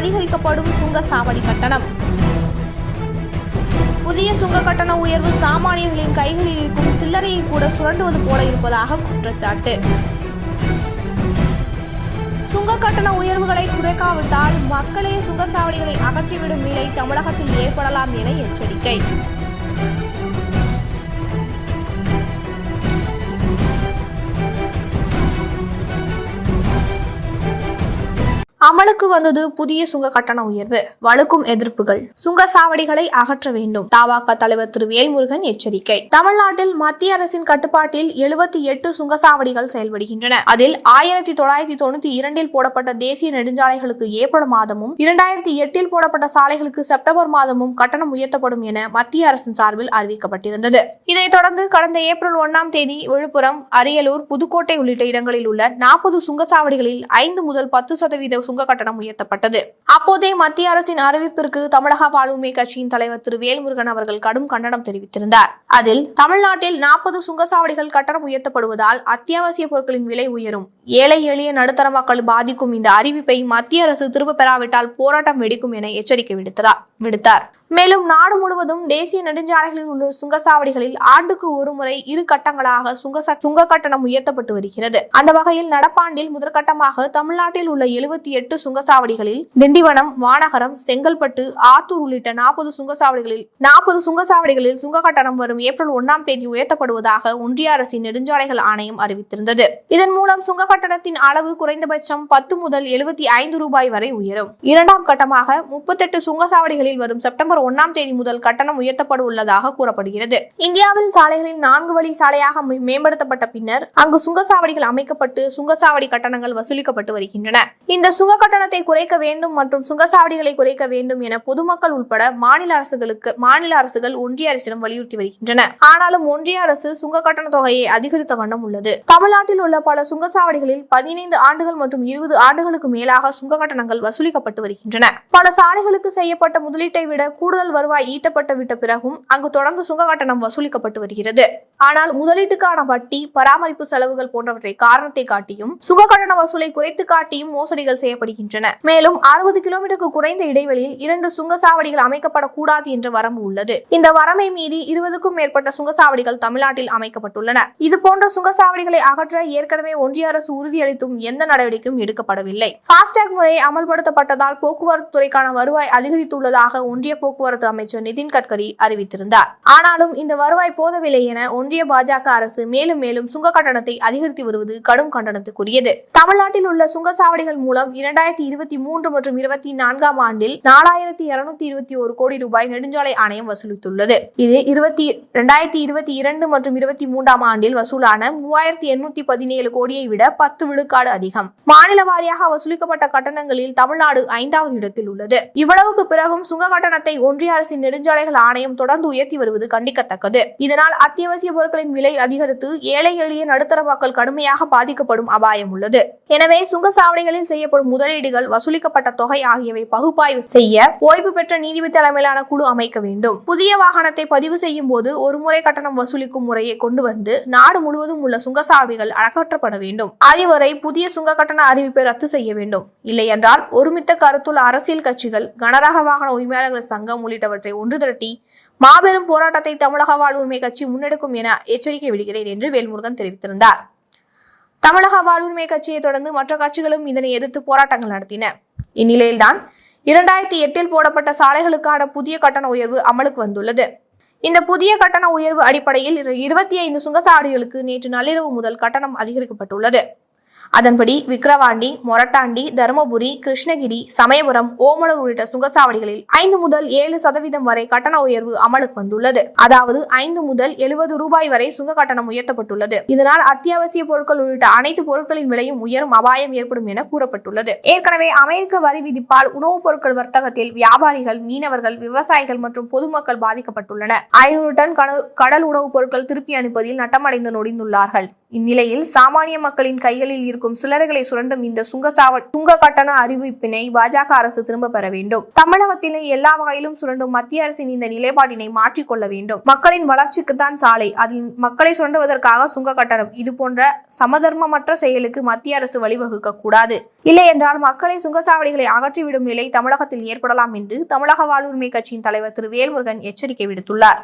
அதிகரிக்கப்படும் சுங்க சாவடி கட்டணம். புதிய சுங்க கட்டண உயர்வு சாமானியர்களின் கைகளில் இருக்கும் சில்லறையை கூட சுரண்டுவது போல இருப்பதாக குற்றச்சாட்டு. சுங்க கட்டண உயர்வுகளை குறைக்காவிட்டால் மக்களே சுங்கச்சாவடிகளை அகற்றிவிடும் நிலை தமிழகத்தில் ஏற்படலாம் என எச்சரிக்கை. அமலுக்கு வந்தது புதிய சுங்க கட்டண உயர்வு. வலுக்கும் எதிர்ப்புகள். சுங்க சாவடிகளை அகற்ற வேண்டும். தவாக தலைவர் திரு வேல்முருகன் எச்சரிக்கை. தமிழ்நாட்டில் மத்திய அரசின் கட்டுப்பாட்டில் எழுபத்தி எட்டு சுங்கசாவடிகள் செயல்படுகின்றன. அதில் ஆயிரத்தி தொள்ளாயிரத்தி தொண்ணூத்தி இரண்டில் போடப்பட்ட தேசிய நெடுஞ்சாலைகளுக்கு ஏப்ரல் மாதமும் இரண்டாயிரத்தி எட்டில் போடப்பட்ட சாலைகளுக்கு செப்டம்பர் மாதமும் கட்டணம் உயர்த்தப்படும் என மத்திய அரசின் சார்பில் அறிவிக்கப்பட்டிருந்தது. இதைத் தொடர்ந்து கடந்த ஏப்ரல் ஒன்னாம் தேதி விழுப்புரம் அரியலூர் புதுக்கோட்டை உள்ளிட்ட இடங்களில் உள்ள நாற்பது சுங்கசாவடிகளில் ஐந்து முதல் பத்து சதவீத சுங்க கட்டணம் உயர்த்தப்பட்டது. அப்போதே மத்திய அரசின் அறிவிப்பிற்கு தமிழக வாழ்வுமை கட்சியின் தலைவர் திரு வேல்முருகன் அவர்கள் கடும் கண்டனம் தெரிவித்திருந்தார். அதில் தமிழ்நாட்டில் நாற்பது சுங்கசாவடிகள் கட்டணம் உயர்த்தப்படுவதால் அத்தியாவசிய பொருட்களின் விலை உயரும். ஏழை எளிய நடுத்தர மக்கள் பாதிக்கும் இந்த அறிவிப்பை மத்திய அரசு திரும்ப பெறாவிட்டால் போராட்டம் வெடிக்கும் என எச்சரிக்கை விடுத்தார் விடுத்தார். மேலும் நாடு முழுவதும் தேசிய நெடுஞ்சாலைகளில் உள்ள சுங்கசாவடிகளில் ஆண்டுக்கு ஒரு முறை இரு கட்டங்களாக சுங்க சுங்க கட்டணம் உயர்த்தப்பட்டு வருகிறது. அந்த வகையில் நடப்பாண்டில் முதற்கட்டமாக தமிழ்நாட்டில் உள்ள எழுபத்தி எட்டு சுங்கசாவடிகளில் திண்டிவனம் வானகரம் செங்கல்பட்டு ஆத்தூர் உள்ளிட்ட நாற்பது சுங்கசாவடிகளில் நாற்பது சுங்கசாவடிகளில் சுங்க கட்டணம் வரும் ஏப்ரல் ஒன்னாம் தேதி உயர்த்தப்படுவதாக ஒன்றிய அரசின் நெடுஞ்சாலைகள் ஆணையம் அறிவித்திருந்தது. இதன் மூலம் சுங்க கட்டணத்தின் அளவு குறைந்தபட்சம் பத்து முதல் எழுபத்தி ஐந்து ரூபாய் வரை உயரும். இரண்டாம் கட்டமாக முப்பத்தெட்டு சுங்கசாவடிகளில் வரும் செப்டம்பர் ஒன்னாம் தேதி முதல் கட்டணம் உயர்த்தப்பட உள்ளதாக கூறப்படுகிறது. இந்தியாவில் சாலைகளில் நான்கு வழி சாலையாக மேம்படுத்தப்பட்ட பின்னர் அங்கு சுங்கசாவடிகள் அமைக்கப்பட்டு சுங்கசாவடி கட்டணங்கள் வசூலிக்கப்பட்டு வருகின்றன. இந்த சுங்க கட்டணத்தை குறைக்க வேண்டும் மற்றும் சுங்கசாவடிகளை குறைக்க வேண்டும் என பொதுமக்கள் உட்பட மாநில அரசுகளுக்கு மாநில அரசுகள் ஒன்றிய அரசிடம் வலியுறுத்தி வருகின்றன. ஆனாலும் ஒன்றிய அரசு சுங்க கட்டண தொகையை அதிகரித்த வண்ணம் உள்ளது. தமிழ்நாட்டில் உள்ள பல சுங்கசாவடிகளில் பதினைந்து ஆண்டுகள் மற்றும் இருபது ஆண்டுகளுக்கு மேலாக சுங்க கட்டணங்கள் வசூலிக்கப்பட்டு வருகின்றன. பல சாலைகளுக்கு செய்யப்பட்ட முதலீட்டை விட கூடுதல் வருவாய் ஈட்டப்பட்டு விட்ட பிறகும் அங்கு தொடர்ந்து சுங்க கட்டணம் வசூலிக்கப்பட்டு வருகிறது. ஆனால் முதலீட்டுக்கான வட்டி பராமரிப்பு செலவுகள் போன்றவற்றை காரணத்தை காட்டியும் சுங்க கட்டண வசூலை குறைத்து காட்டியும் மோசடிகள் செய்யப்படுகின்றன. மேலும் அறுபது கிலோமீட்டருக்கு குறைந்த இடைவெளியில் இரண்டு சுங்கசாவடிகள் அமைக்கப்படக்கூடாது என்ற வரம்பு உள்ளது. இந்த வரம்பை மீறி இருபதுக்கும் மேற்பட்ட சுங்கசாவடிகள் தமிழ்நாட்டில் அமைக்கப்பட்டுள்ளன. இது போன்ற சுங்கசாவடிகளை அகற்ற ஏற்கனவே ஒன்றிய அரசு உறுதியளித்தும் எந்த நடவடிக்கையும் எடுக்கப்படவில்லை. ஃபாஸ்டாக் முறை அமல்படுத்தப்பட்டதால் போக்குவரத்து துறைக்கான வருவாய் அதிகரித்துள்ளதாக ஒன்றிய போக்குவரத்து அமைச்சர் நிதின் கட்கரி அறிவித்திருந்தார். ஆனாலும் இந்த வருவாய் போதவில்லை என ஒன்றிய ஒன்றிய பாஜக அரசு மேலும் மேலும் சுங்க கட்டணத்தை அதிகரித்து வருவது கடும் கண்டனத்துக்குரியது. தமிழ்நாட்டில் உள்ள சுங்கச்சாவடிகள் மூலம் இரண்டாயிரத்தி இருபத்தி மூன்று மற்றும் இருபத்தி நான்காம் ஆண்டில் நாலாயிரத்தி இருநூத்தி இருபத்தி ஒரு கோடி ரூபாய் நெடுஞ்சாலை ஆணையம் வசூலித்துள்ளது. இது இருபத்தி இரண்டாயிரத்தி இருபத்தி இரண்டு மற்றும் இருபத்தி மூன்றாம் ஆண்டில் வசூலான மூவாயிரத்தி எண்ணூத்தி பதினேழு கோடியை விட பத்து விழுக்காடு அதிகம். மாநில வாரியாக வசூலிக்கப்பட்ட கட்டணங்களில் தமிழ்நாடு ஐந்தாவது இடத்தில் உள்ளது. இவ்வளவுக்கு பிறகும் சுங்க கட்டணத்தை ஒன்றிய அரசின் நெடுஞ்சாலைகள் ஆணையம் தொடர்ந்து உயர்த்தி வருவது கண்டிக்கத்தக்கது. இதனால் அத்தியாவசிய பொருட்களின் விலை அதிகரித்து ஏழை எளிய நடுத்தர மக்கள் கடுமையாக பாதிக்கப்படும் அபாயம் உள்ளது. எனவே சுங்கசாவடிகளில் செய்யப்படும் முதலீடுகள் வசூலிக்கப்பட்ட தொகை ஆகியவை பகுப்பாய்வு செய்ய ஓய்வு பெற்ற நீதிபதி தலைமையிலான குழு அமைக்க வேண்டும். புதிய வாகனத்தை பதிவு செய்யும் போது ஒரு முறை கட்டணம் வசூலிக்கும் முறையை கொண்டு வந்து நாடு முழுவதும் உள்ள சுங்கசாவடிகள் அகற்றப்பட வேண்டும். அதுவரை புதிய சுங்க கட்டண அறிவிப்பை ரத்து செய்ய வேண்டும். இல்லையென்றால் ஒருமித்த கருத்துள்ள அரசியல் கட்சிகள் கனரக வாகன உரிமையாளர்கள் சங்கம் உள்ளிட்டவற்றை ஒன்று திரட்டி மாபெரும் போராட்டத்தை தமிழக வாழ்வுரிமை கட்சி முன்னெடுக்கும் என எச்சரிக்கை விடுகிறேன் என்று வேல்முருகன் தெரிவித்திருந்தார். தமிழக வாழ்வுரிமை கட்சியை தொடர்ந்து மற்ற கட்சிகளும் இதனை எதிர்த்து போராட்டங்கள் நடத்தின. இந்நிலையில்தான் இரண்டாயிரத்தி எட்டில் போடப்பட்ட சாலைகளுக்கான புதிய கட்டண உயர்வு அமலுக்கு வந்துள்ளது. இந்த புதிய கட்டண உயர்வு அடிப்படையில் இருபத்தி ஐந்து சுங்கசாவடிகளுக்கு நேற்று நள்ளிரவு முதல் கட்டணம் அதிகரிக்கப்பட்டுள்ளது. அதன்படி விக்கிரவாண்டி மொரட்டாண்டி தருமபுரி கிருஷ்ணகிரி சமயபுரம் ஓமலூர் உள்ளிட்ட சுங்கசாவடிகளில் ஐந்து முதல் ஏழு சதவீதம் வரை கட்டண உயர்வு அமலுக்கு வந்துள்ளது. அதாவது ஐந்து முதல் எழுபது ரூபாய் வரை சுங்க கட்டணம் உயர்த்தப்பட்டுள்ளது. இதனால் அத்தியாவசிய பொருட்கள் உள்ளிட்ட அனைத்து பொருட்களின் விலையும் உயரும் அபாயம் ஏற்படும் என கூறப்பட்டுள்ளது. ஏற்கனவே அமெரிக்க வரி விதிப்பால் உணவுப் பொருட்கள் வர்த்தகத்தில் வியாபாரிகள் மீனவர்கள் விவசாயிகள் மற்றும் பொதுமக்கள் பாதிக்கப்பட்டுள்ளனர். ஐநூறு டன் கடல் உணவுப் பொருட்கள் திருப்பி அனுப்பதில் நட்டமடைந்து நொடிந்துள்ளார்கள். இந்நிலையில் சாமானிய மக்களின் கைகளில் இருக்கும் சிலர்களை சுரண்டும் இந்த சுங்கசாவ சுங்க கட்டண அறிவிப்பினை பாஜக அரசு திரும்ப பெற வேண்டும். தமிழகத்தினை எல்லா வகையிலும் சுரண்டும் மத்திய அரசின் இந்த நிலைப்பாட்டினை மாற்றிக்கொள்ள வேண்டும். மக்களின் வளர்ச்சிக்கு தான் சாலை. அதில் மக்களை சுரண்டுவதற்காக சுங்க கட்டணம். இது போன்ற சமதர்மமற்ற செயலுக்கு மத்திய அரசு வழிவகுக்க கூடாது. இல்லை என்றால் மக்களை சுங்கசாவடிகளை அகற்றிவிடும் நிலை தமிழகத்தில் ஏற்படலாம் என்று தமிழக வாழ்வுரிமை கட்சியின் தலைவர் திரு வேல்முருகன் எச்சரிக்கை விடுத்துள்ளார்.